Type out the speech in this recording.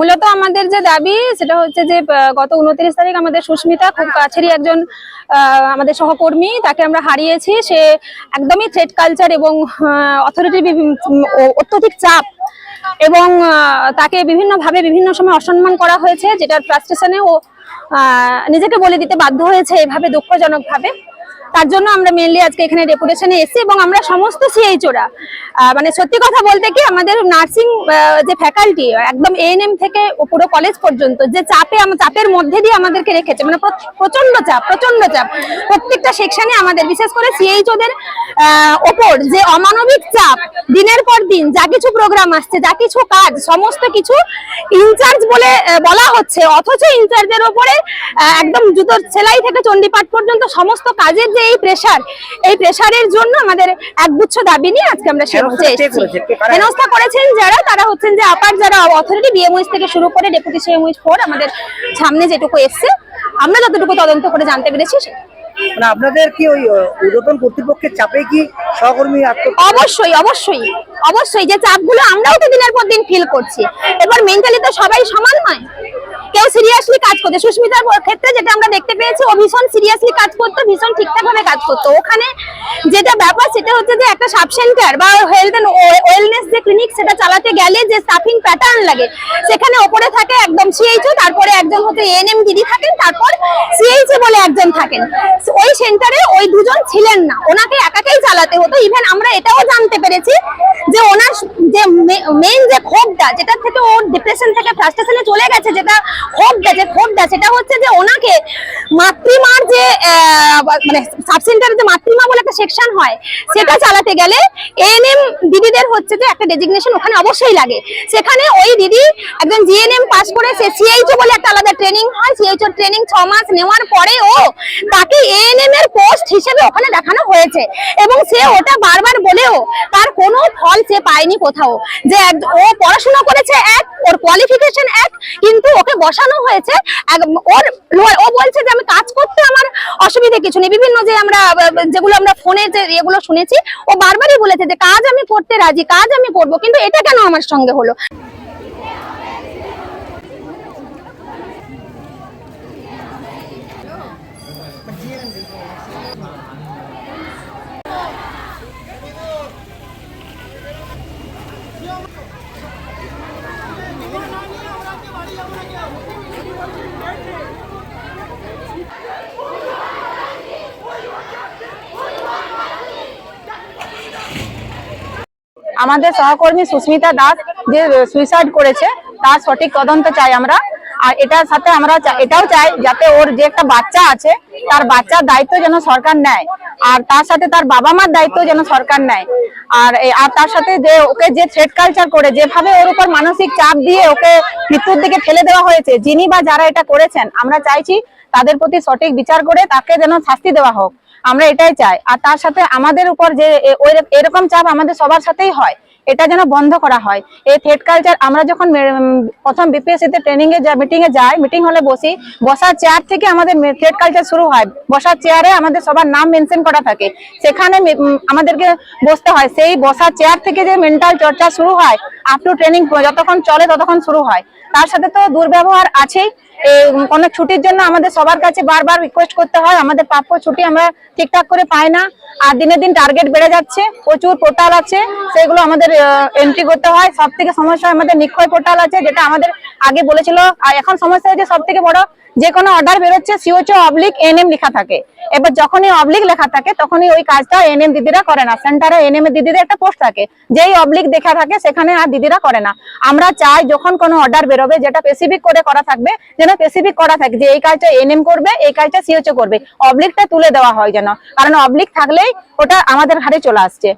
মূলত আমাদের যে দাবি, সেটা হচ্ছে যে গত উনত্রিশ তারিখ আমাদের সুস্মিতা খুব কাছেরই একজন আমাদের সহকর্মী, তাকে আমরা হারিয়েছি। সে একদমই থ্রেড কালচার এবং অথরিটির অত্যধিক চাপ এবং তাকে বিভিন্নভাবে বিভিন্ন সময় অসম্মান করা হয়েছে, যেটার ফ্রাস্ট্রেশনে ও নিজেকে বলে দিতে বাধ্য হয়েছে এভাবে দুঃখজনকভাবে। তার জন্য আমরা মেনলি আজকে এখানে ডেপুটেশনে এসেছি এবং আমরা সমস্ত সিএইচওরা মানে সত্যি কথা বলতে কি আমাদের নার্সিং যে ফ্যাকাল্টি একদম এএনএম থেকে পুরো কলেজ পর্যন্ত, যে চাপে চাপের মধ্যে দিয়ে আমাদেরকে রেখেছে মানে প্র- প্রচণ্ড চাপ প্রচণ্ড চাপ। প্রত্যেকটা সেকশনে আমাদের, বিশেষ করে সিএইচওদের ওপর যে অমানবিক চাপ, দিনের পর দিন, যা কিছু প্রোগ্রাম আসছে, যা কিছু কাজ, সমস্ত কিছু ইনচার্জ বলে বলা হচ্ছে, অথচ ইনচার্জের ওপরে একদম জুতোর সেলাই থেকে চণ্ডীপাঠ পর্যন্ত সমস্ত কাজের এই প্রেসার এই প্রেসারের জন্য আমাদের একগুচ্ছ দাবি নিয়ে আজকে আমরা সে হেনস্থা এসেছি? হেনস্থা করেছেন যারা তারা হচ্ছেন যে আপার যারা অথরিটি বিএমওএস থেকে শুরু করে ডেপুটি সিএমওএস ফোর আমাদের সামনে যেটুকু এসছে আমরা যতটুকু তদন্ত করে জানতে পেরেছি মানে আপনাদের কি ওই কর্তৃপক্ষের চাপে কি সহকর্মী অবশ্যই অবশ্যই অবশ্যই যে চাপগুলো আমরাও তো দিনের পর দিন ফিল করছি। এবার মেন্টালি তো সবাই সমান নয়। কেউ সিরিয়াসলি কাজ করতে, সুস্মিতার ক্ষেত্রে যেটা আমরা দেখতে পেয়েছি, ও ভীষণ সিরিয়াসলি কাজ করতো, ভীষণ ঠিকঠাক ভাবে কাজ করতো। ওখানে যেটা ব্যাপার, সেটা হচ্ছে যে একটা সাব সেন্টার বা হেলথ এন্ড ওয়েলনেস যে ক্লিনিক সেটা চালাতে গেলে যে স্টাফিং প্যাটার্ন লাগে, সেখানে ওপরে থাকে একদম সিএইচও তারপরে একজন হচ্ছে এএনএম দিদি থাকেন, তারপর সিএইচএ বলে একজন থাকেন। ওই সেন্টারে ওই দুজন ছিলেন না। ওনাকে চালাতে হতো। ইভেন আমরা এটাও জানতে পেরেছি যে ওনার যে মেইন যে ক্ষোভটা যেটা থেকে ওর ডিপ্রেশন থেকে ফ্রাস্ট্রেশনে চলে গেছে, যেটা ক্ষোভটা, যে ক্ষোভটা, সেটা হচ্ছে যে ওনাকে মাতৃমার যে মানে সাব সেন্টারে যে মাতৃমা বলে একটা সেকশন হয়, সেটা চালাতে গেলে এএনএম দিদিদের হচ্ছে যে একটা ডেজিগনেশন ওখানে অবশ্যই লাগে। সেখানে ওই দিদি একজন জিএনএম পাস করে সে সিএইচও বলে একটা আলাদা ট্রেনিং হয়। সিএইচও ট্রেনিং ছ মাস নেওয়ার পরে ও তাকে এর পোস্ট হিসেবে ওখানে দেখানো হয়েছে। এবং সে ওটা বারবার বলেও তার কোনো ফল সে পায়নি কোথাও। যে ও পড়াশোনা করেছে এক, ওর কোয়ালিফিকেশন এক, কিন্তু ওকে বসানো হয়েছে ওর ও বলছে যে আমি কাজ করতে আমার অসুবিধা কিছু নেই। বিভিন্ন যে আমরা, যেগুলো আমরা ফোনে যে এগুলো শুনেছি, ও বারবারই বলেছে যে কাজ আমি করতে রাজি, কাজ আমি করব, কিন্তু এটা কেন আমার সঙ্গে হলো? আমাদের সহকর্মী সুস্মিতা দাস যে সুইসাইড করেছে, তার সঠিক তদন্ত চাই আমরা। আর এটার সাথে আমরা এটাও চাই যাতে ওর যে একটা বাচ্চা আছে, তার বাচ্চার দায়িত্ব যেন সরকার নেয়। আর তার সাথে তার বাবা মার দায়িত্ব যেন সরকার নেয়। আর আর তার সাথে যে ওকে যে থ্রেড কালচার করে, যেভাবে ওর উপর মানসিক চাপ দিয়ে ওকে মৃত্যুর দিকে ফেলে দেওয়া হয়েছে, যিনি বা যারা এটা করেছেন, আমরা চাইছি তাদের প্রতি সঠিক বিচার করে তাকে যেন শাস্তি দেওয়া হোক। আমরা এটাই চাই। আর তার সাথে আমাদের উপর যে এরকম চাপ আমাদের সবার সাথেই হয়, এটা যেন বন্ধ করা হয়। এই থ্রেড কালচার আমরা যখন প্রথম বিপিএসসি তে ট্রেনিং এ মিটিং এ যাই মিটিং হলে বসি, বসার চেয়ার থেকে আমাদের থ্রেড কালচার শুরু হয়। বসার চেয়ারে আমাদের সবার নাম মেনশন করা থাকে। সেখানে আমাদেরকে বসতে হয়। সেই বসার চেয়ার থেকে যে মেন্টাল চর্চা শুরু হয় আপ টু ট্রেনিং যতক্ষণ চলে ততক্ষণ শুরু হয়। তার সাথে তো দুর্ব্যবহার আছেই। অনেক ছুটির জন্য আমাদের সবার কাছে বারবার রিকোয়েস্ট করতে হয়। আমাদের প্রাপ্য ছুটি আমরা ঠিকঠাক করে পাই না। আর দিনে দিন টার্গেট বেড়ে যাচ্ছে। প্রচুর পোর্টাল আছে। সেগুলো আমাদের এন্ট্রি করতে হয়। সব থেকে সমস্যা আমাদের নিক্ষয় পোর্টাল আছে, যেটা আমাদের আগে বলেছিল। আর এখন সমস্যা হয়েছে সব থেকে বড় যে কোনো অর্ডার বেরোচ্ছে সিওচও অবলিক এনএম লেখা থাকে। এবার যখনই অবলিক লেখা থাকে, তখনই ওই কাজটা এনএম দিদিরা করে না। সেন্টারে এনএম এর দিদিদের একটা পোস্ট থাকে। যেই অবলিক দেখা থাকে, সেখানে আর দিদিরা করে না। আমরা চাই যখন কোনো অর্ডার বেরোবে, যেটা স্পেসিফিক করে করা থাকবে, যেন স্পেসিফিক করা থাকে যে এই কাজটা এনএম করবে, এই কাজটা সিওচও করবে। অবলিকটা তুলে দেওয়া হয় যেন। কারণ অবলিক থাকলেই ওটা আমাদের হারে চলে আসছে।